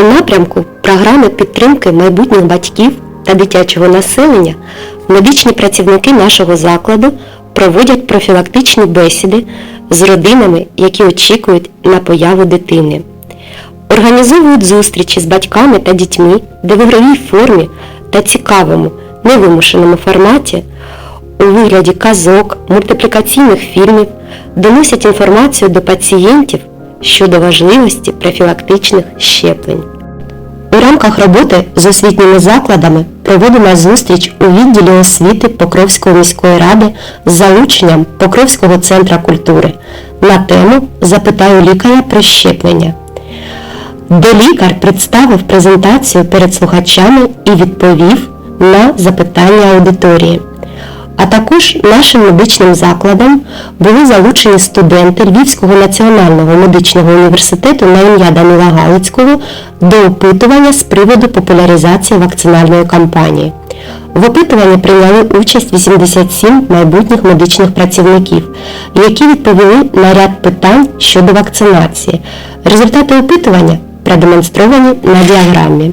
У напрямку програми підтримки майбутніх батьків та дитячого населення медичні працівники нашого закладу проводять профілактичні бесіди з родинами, які очікують на появу дитини. Організовують зустрічі з батьками та дітьми, де в ігровій формі та цікавому, невимушеному форматі у вигляді казок, мультиплікаційних фільмів доносять інформацію до пацієнтів щодо важливості профілактичних щеплень. У рамках роботи з освітніми закладами проводимо зустріч у відділі освіти Покровської міської ради з залученням Покровського центра культури на тему Запитаю лікаря про щеплення де лікар представив презентацію перед слухачами і відповів на запитання аудиторії. А також нашим медичним закладам були залучені студенти Львівського національного медичного університету на ім'я Данила Галицького до опитування з приводу популяризації вакцинальної кампанії. В опитуванні прийняли участь 87 майбутніх медичних працівників, які відповіли на ряд питань щодо вакцинації. Результати опитування продемонстровані на діаграмі.